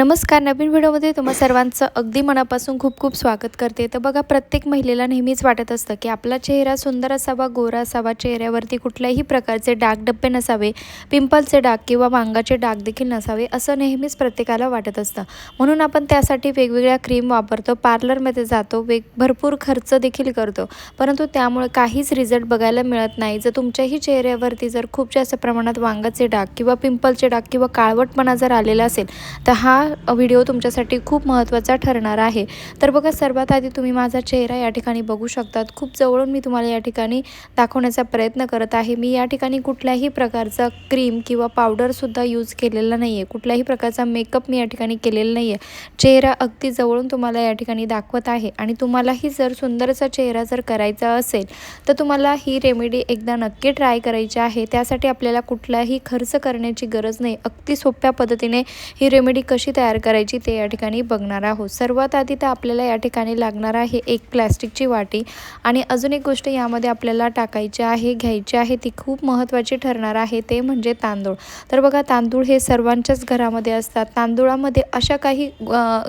नमस्कार नवीन व्हिडिओमध्ये तुम्हा सर्वांचं अगदी मनापासून खूप खूप स्वागत करते. तर बघा प्रत्येक महिलेला नेहमीच वाटत असतं की आपला चेहरा सुंदर असावा गोरा असावा चेहऱ्यावरती कुठल्याही प्रकारचे डाग डब्बे नसावे पिंपलचे डाग किंवा वांगाचे डाग देखील नसावे असं नेहमीच प्रत्येकाला वाटत असतं. म्हणून आपण त्यासाठी वेगवेगळ्या क्रीम वापरतो पार्लरमध्ये जातो वेग भरपूर खर्च देखील करतो. परंतु त्यामुळे काहीच रिझल्ट बघायला मिळत नाही. जर तुमच्याही चेहऱ्यावरती जर खूप जास्त प्रमाणात वांगाचे डाग किंवा पिंपलचे डाग किंवा काळवटपणा जर आलेला असेल तर हा व्हिडिओ तुमच्यासाठी खूप महत्त्वाचा ठरणार आहे. तर बघा सर्वात आधी तुम्ही माझा चेहरा या ठिकाणी बघू शकतात. खूप जवळून मी तुम्हाला या ठिकाणी दाखवण्याचा प्रयत्न करत आहे. मी या ठिकाणी कुठल्याही प्रकारचा क्रीम किंवा पावडरसुद्धा यूज केलेला नाही आहे कुठल्याही प्रकारचा मेकअप मी या ठिकाणी केलेला नाही आहे चेहरा अगदी जवळून तुम्हाला या ठिकाणी दाखवत आहे. आणि तुम्हालाही जर सुंदरचा चेहरा जर करायचा असेल तर तुम्हाला ही रेमेडी एकदा नक्की ट्राय करायची आहे. त्यासाठी आपल्याला कुठलाही खर्च करण्याची गरज नाही. अगदी सोप्या पद्धतीने ही रेमेडी कशी तयार करायची ते या ठिकाणी बघणार आहोत. सर्वात आधी तर आपल्याला या ठिकाणी लागणार आहे एक प्लॅस्टिकची वाटी आणि अजून एक गोष्ट यामध्ये आपल्याला टाकायची आहे घ्यायची आहे ती खूप महत्त्वाची ठरणार आहे ते म्हणजे तांदूळ. तर बघा तांदूळ हे सर्वांच्याच घरामध्ये असतात. तांदूळामध्ये अशा काही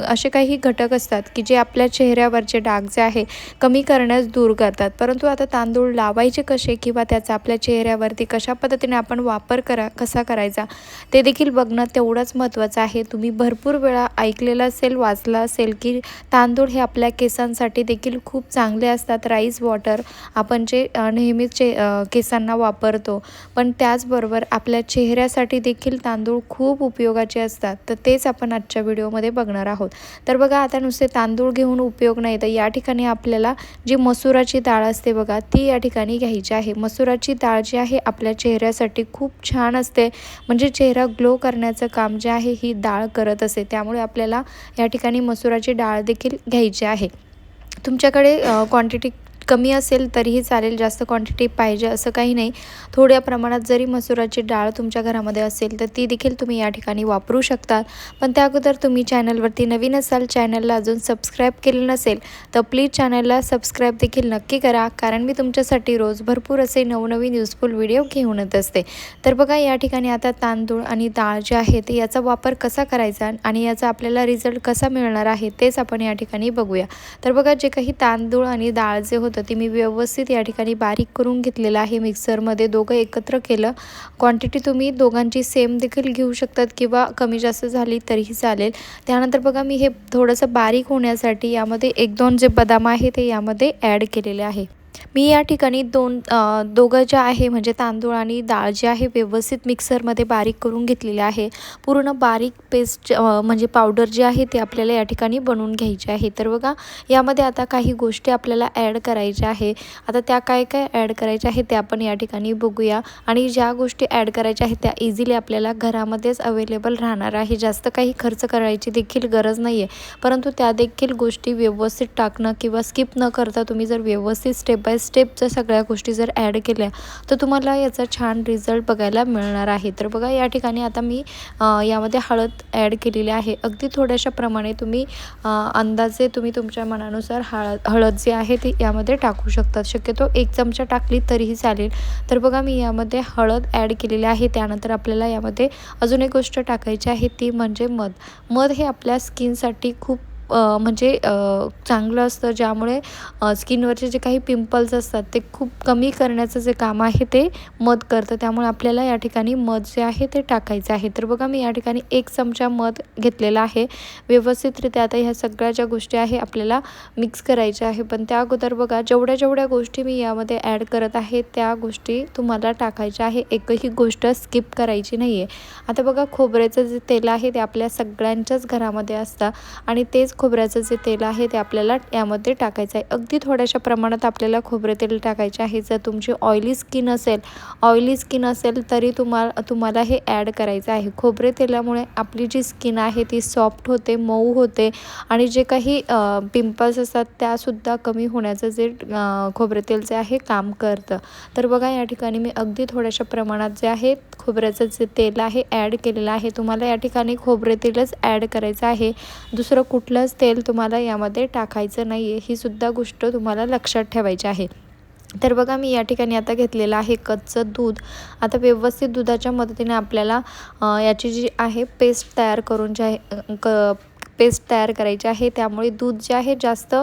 असे काही घटक असतात की जे आपल्या चेहऱ्यावरचे डाग जे आहे कमी करण्यास दूर करतात. परंतु आता तांदूळ लावायचे कसे किंवा त्याचा आपल्या चेहऱ्यावरती कशा पद्धतीने आपण वापर करा कसा करायचा ते देखील बघणं तेवढंच महत्त्वाचं आहे. तुम्ही भर भरपूर वेळा ऐकलेलं असेल वाचलं असेल की तांदूळ हे आपल्या केसांसाठी देखील खूप चांगले असतात. राईस वॉटर आपण जे नेहमीच चे केसांना वापरतो. पण त्याचबरोबर आपल्या चेहऱ्यासाठी देखील तांदूळ खूप उपयोगाचे असतात. तर तेच आपण आजच्या व्हिडिओमध्ये बघणार आहोत. तर बघा आता नुसते तांदूळ घेऊन उपयोग नाही. तर या ठिकाणी आपल्याला जी मसुराची डाळ असते बघा ती या ठिकाणी घ्यायची आहे. मसुराची डाळ जी आहे आपल्या चेहऱ्यासाठी खूप छान असते. म्हणजे चेहरा ग्लो करण्याचं काम जे आहे ही डाळ करत असते त्यामुळे आपल्याला या ठिकाणी मसुराची डाळ देखील घ्यायची आहे. तुमच्याकडे क्वांटिटी कमी असेल तरीही चालेल जास्त क्वांटिटी पाहिजे असं काही नाही. थोड्या प्रमाणात जरी मसुराची डाळ तुमच्या घरामध्ये असेल तर ती देखील तुम्ही या ठिकाणी वापरू शकतात. पण त्या अगोदर तुम्ही चॅनलवरती नवीन असाल चॅनलला अजून सबस्क्राईब केलं नसेल तर प्लीज चॅनलला सबस्क्राईब देखील नक्की करा कारण मी तुमच्यासाठी रोज भरपूर असे नवनवीन युजफुल व्हिडिओ घेऊन येत असते. तर बघा या ठिकाणी आता तांदूळ आणि डाळ जे आहे ते याचा वापर कसा करायचा आणि याचा आपल्याला रिझल्ट कसा मिळणार आहे तेच आपण या ठिकाणी बघूया. तर बघा जे काही तांदूळ आणि डाळ जे होतं होतं मी व्यवस्थित या ठिकाणी बारीक करून घेतलेलं आहे मिक्सरमध्ये. दोघं एकत्र केलं. क्वांटिटी तुम्ही दोघांची सेम देखील घेऊ शकतात किंवा कमी जास्त झाली तरीही चालेल. त्यानंतर बघा मी हे थोडंसं बारीक होण्यासाठी यामध्ये एक दोन जे बदाम आहे ते यामध्ये ॲड केलेले आहे. मी या ठिकाणी दोन दोघं जे आहे म्हणजे तांदूळ आणि डाळ जे आहे व्यवस्थित मिक्सरमध्ये बारीक करून घेतलेले आहे. पूर्ण बारीक पेस्ट म्हणजे पावडर जी आहे ती आपल्याला या ठिकाणी बनवून घ्यायची आहे. तर बघा यामध्ये आता काही गोष्टी आपल्याला ॲड करायच्या आहे. आता त्या काय काय ॲड करायच्या आहे ते आपण या ठिकाणी बघूया. आणि ज्या गोष्टी ॲड करायच्या आहेत त्या इझिली आपल्याला घरामध्येच अवेलेबल राहणार आहे. जास्त काही खर्च करायची देखील गरज नाही आहे परंतु त्या देखील गोष्टी व्यवस्थित टाकणं किंवा स्किप न करता तुम्ही जर व्यवस्थित स्टेप बाय स्टेप जर सगळ्या गोष्टी जर ॲड केल्या तर तुम्हाला याचा छान रिझल्ट बघायला मिळणार आहे. तर बघा या ठिकाणी आता मी यामध्ये हळद ॲड केलेली आहे. अगदी थोड्याशा प्रमाणे तुम्ही अंदाजे तुम्ही तुमच्या मनानुसार हळद हळद जी आहे ती यामध्ये टाकू शकतात शक्यतो एक चमचा टाकली तरीही चालेल. तर बघा मी यामध्ये हळद ॲड केलेली आहे. त्यानंतर आपल्याला यामध्ये अजून एक गोष्ट टाकायची आहे ती म्हणजे मध. मध हे आपल्या स्किनसाठी खूप म्हणजे चांगलं असतं. ज्यामुळे स्किनवरचे जे काही पिंपल्स असतात ते खूप कमी करण्याचं जे काम आहे ते मध करतं. त्यामुळे आपल्याला या ठिकाणी मध जे आहे ते टाकायचं आहे. तर बघा मी या ठिकाणी एक चमचा मध घेतलेला आहे. व्यवस्थितरित्या आता ह्या सगळ्या ज्या गोष्टी आहे आपल्याला मिक्स करायच्या आहे. पण त्या अगोदर बघा जेवढ्या जेवढ्या गोष्टी मी यामध्ये ॲड करत आहे त्या गोष्टी तुम्हाला टाकायच्या आहे. एकही गोष्ट स्किप करायची नाही आहे आता बघा खोबऱ्याचं जे तेल आहे ते आपल्या सगळ्यांच्याच घरामध्ये असतं. आणि तेच खोबऱ्याचं जे तेल आहे ते आपल्याला यामध्ये टाकायचं आहे. अगदी थोड्याशा प्रमाणात आपल्याला खोबरे तेल टाकायचे आहे. जर तुमची ऑइली स्किन असेल ऑइली स्किन असेल तरी तुम्हाला तुम्हाला हे ॲड करायचं आहे. खोबरे तेलामुळे आपली जी स्किन आहे ती सॉफ्ट होते मऊ होते आणि जे काही पिंपल्स असतात त्यासुद्धा कमी होण्याचं जे खोबरे तेल जे आहे काम करतं. तर बघा या ठिकाणी मी अगदी थोड्याशा प्रमाणात जे आहे खोबऱ्याचं जे तेल आहे ॲड केलेलं आहे. तुम्हाला या ठिकाणी खोबरे तेलच ॲड करायचं आहे. दुसरं कुठलंच तेल तुम्हाला यामध्ये टाकायचं नाही आहे ही सुद्धा गोष्ट तुम्हाला लक्षात ठेवायची आहे. तर बघा मी या ठिकाणी आता घेतलेलं आहे कच्चं दूध. आता व्यवस्थित दुधाच्या मदतीने आपल्याला याची जी आहे पेस्ट तयार करून जे आहे क पेस्ट तयार करायची आहे. त्यामुळे दूध जे आहे जास्त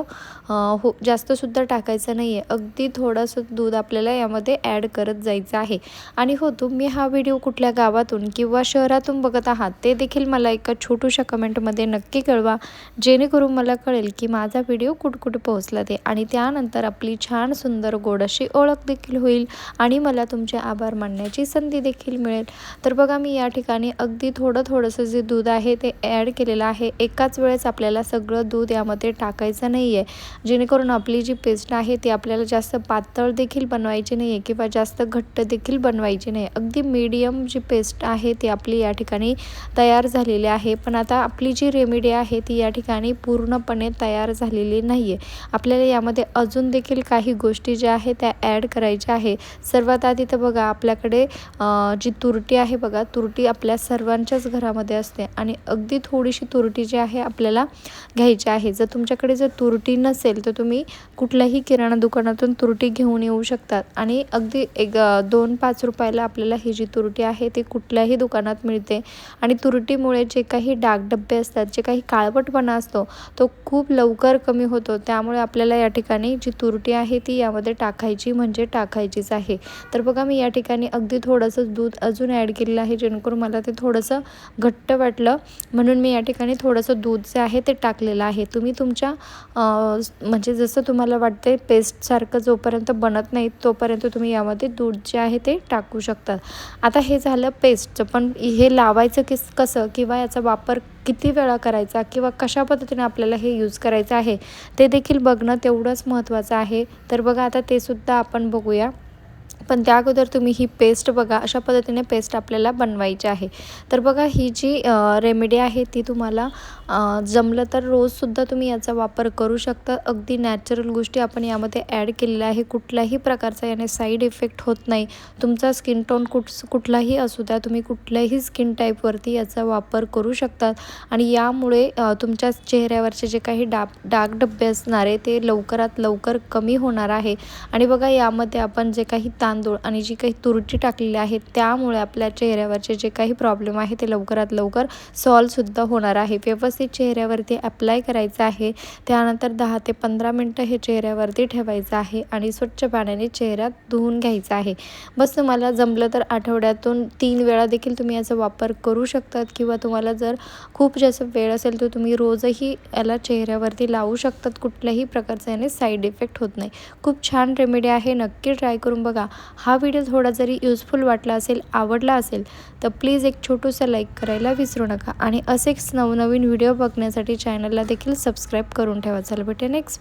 हो जास्तसुद्धा टाकायचं नाही आहे अगदी थोडंसं दूध आपल्याला यामध्ये ॲड करत जायचं आहे. आणि हो तुम्ही हा व्हिडिओ कुठल्या गावातून किंवा शहरातून बघत आहात ते देखील मला एका छोटूशा कमेंटमध्ये नक्की कळवा. जेणेकरून मला कळेल की माझा व्हिडिओ कुठकुठे पोहोचला ते. आणि त्यानंतर आपली छान सुंदर गोड अशी ओळख देखील होईल आणि मला तुमचे आभार मानण्याची संधी देखील मिळेल. तर बघा मी या ठिकाणी अगदी थोडं थोडंसं जे दूध आहे ते ॲड केलेलं आहे. एका एकाच वेळेस आपल्याला सगळं दूध यामध्ये टाकायचं नाही आहे जेणेकरून आपली जी पेस्ट आहे ती आपल्याला जास्त पातळ देखील बनवायची नाही आहे किंवा जास्त घट्ट देखील बनवायची नाही अगदी मीडियम जी पेस्ट आहे ती आपली या ठिकाणी तयार झालेली आहे. पण आता आपली जी रेमेडी आहे ती या ठिकाणी पूर्णपणे तयार झालेली नाही आहे आपल्याला यामध्ये अजून देखील काही गोष्टी ज्या आहेत त्या ॲड करायच्या आहे. सर्वात आधी तर बघा आपल्याकडे जी तुरटी आहे बघा तुरटी आपल्या सर्वांच्याच घरामध्ये असते. आणि अगदी थोडीशी तुरटी जी आहे हे आपल्याला घ्यायचे आहे. जर तुमच्याकडे जर तुरटी नसेल तर तुम्ही कुठल्याही किराणा दुकानातून तुरटी घेऊन येऊ शकतात. आणि अगदी एक दोन पाच रुपयाला आपल्याला ही जी तुरटी आहे ती कुठल्याही दुकानात मिळते. आणि तुरटीमुळे जे काही डागडब्बे असतात जे काही काळपटपणा असतो तो खूप लवकर कमी होतो. त्यामुळे आपल्याला या ठिकाणी जी तुरटी आहे ती यामध्ये टाकायची म्हणजे टाकायचीच आहे. तर बघा मी या ठिकाणी अगदी थोडंसं दूध अजून ॲड केलेलं आहे जेणेकरून मला ते थोडंसं घट्ट वाटलं. म्हणून मी या ठिकाणी थोडंसं दूध जे आहे ते टाकलेलं आहे. तुम्ही तुमच्या म्हणजे जसं तुम्हाला वाटते पेस्टसारखं जोपर्यंत बनत नाही तोपर्यंत तुम्ही यामध्ये दूध जे आहे ते टाकू शकतात आता हे झालं पेस्टचं पण हे लावायचं किस कसं किंवा याचा वापर किती वेळा करायचा किंवा कशा पद्धतीने आपल्याला हे यूज करायचं आहे ते देखील बघणं तेवढंच महत्त्वाचं आहे. तर बघा आता ते सुद्धा आपण बघूया. पण त्या अगोदर तुम्ही ही पेस्ट बघा अशा पद्धतीने पेस्ट आपल्याला बनवायची आहे. तर बघा ही जी रेमेडी आहे ती तुम्हाला जमलं तर रोजसुद्धा तुम्ही याचा वापर करू शकता. अगदी नॅचरल गोष्टी आपण यामध्ये ॲड केलेल्या आहे. कुठल्याही प्रकारचा याने साईड इफेक्ट होत नाही. तुमचा स्किन टोन कुठ कुठलाही असू द्या तुम्ही कुठल्याही स्किन टाईपवरती याचा वापर करू शकतात आणि यामुळे तुमच्या चेहऱ्यावरचे जे काही डाग डाग डब्बे असणारे ते लवकरात लवकर कमी होणार आहे. आणि बघा यामध्ये आपण जे काही ताण तांदूळ आणि जी काही तुरटी टाकलेली आहे त्यामुळे आपल्या चेहऱ्यावरचे जे काही प्रॉब्लेम आहे ते लवकरात लवकर सॉल्वसुद्धा होणार आहे. व्यवस्थित चेहऱ्यावरती अप्लाय करायचं आहे. त्यानंतर दहा ते पंधरा मिनटं हे चेहऱ्यावरती ठेवायचं आहे आणि स्वच्छ पाण्याने चेहऱ्यात धुवून घ्यायचं आहे. बस तुम्हाला जमलं तर आठवड्यातून तीन वेळा देखील तुम्ही याचा वापर करू शकतात किंवा तुम्हाला जर खूप जास्त वेळ असेल तर तुम्ही रोजही याला चेहऱ्यावरती लावू शकतात. कुठल्याही प्रकारचा याने साईड इफेक्ट होत नाही. खूप छान रेमेडी आहे. नक्की ट्राय करून बघा. हा व्हिडिओ थोडा जरी युजफुल वाटला असेल आवडला असेल तर प्लीज एक छोटूसा लाईक करायला विसरू नका. आणि असेच नवनवीन व्हिडिओ बघण्यासाठी चॅनलला देखील सबस्क्राईब करून ठेवा. चला भेटे नेक्स्ट